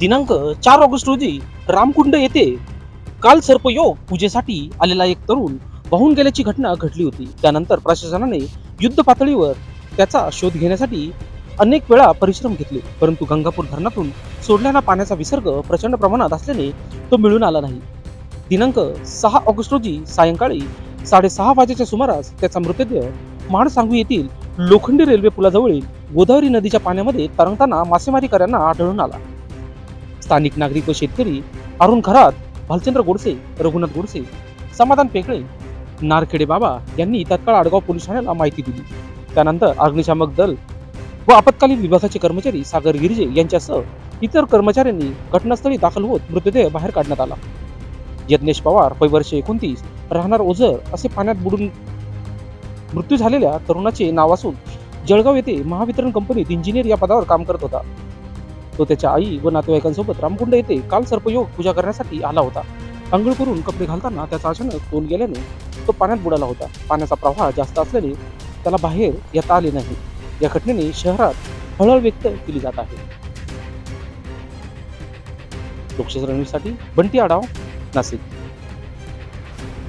दिनांक चार ऑगस्ट रोजी रामकुंड येथे काल सर्पयोग पूजेसाठी आलेला एक तरुण वाहून गेल्याची घटना घडली होती. त्यानंतर प्रशासनाने युद्ध पातळीवर त्याचा शोध घेण्यासाठी अनेक वेळा परिश्रम घेतले परंतु गंगापूर धरणातून सोडलेला पाण्याचा विसर्ग प्रचंड प्रमाणात असल्याने तो मिळून आला नाही. दिनांक सहा ऑगस्ट रोजी सायंकाळी साडेसहा वाजेच्या सुमारास त्याचा मृतदेह माणसांगवी येथील लोखंडी रेल्वे पुलाजवळील गोदावरी नदीच्या पाण्यामध्ये तरंगताना मासेमारीकरांना आढळून आला. स्थानिक नागरिक व शेतकरी अरुण खरात भालचंद्र गोडसे रघुनाथ गोडसे समाधान पेकळे नारखेडे बाबा यांनी तत्काळ आडगाव पोलीस ठाण्याला माहिती दिली. त्यानंतर अग्निशामक दल व आपत्कालीन विभागाचे कर्मचारी सागर गिरजे यांच्यासह इतर कर्मचाऱ्यांनी घटनास्थळी दाखल होत मृतदेह बाहेर काढण्यात आला. यज्ञेश पवार वय वर्ष एकोणतीस राहणार ओझर असे पाण्यात बुडून मृत्यू झालेल्या तरुणाचे नाव असून जळगाव येथे महावितरण कंपनीत इंजिनियर या पदावर काम करत होता. तो त्याच्या आई व नातेवाईकांसोबत रामकुंड येथे काल सर्पयोग पूजा करण्यासाठी आला होता. आंघोळ करून कपडे घालताना त्याचा अचानक तोल गेल्याने तो पाण्यात बुडाला होता. पाण्याचा प्रवाह जास्त असल्याने त्याला बाहेर येता आले नाही. या घटनेने शहरात हळहळ व्यक्त केली जात आहे. लोकशाही रणवीरसाठी बंटी आडाव नाशिक.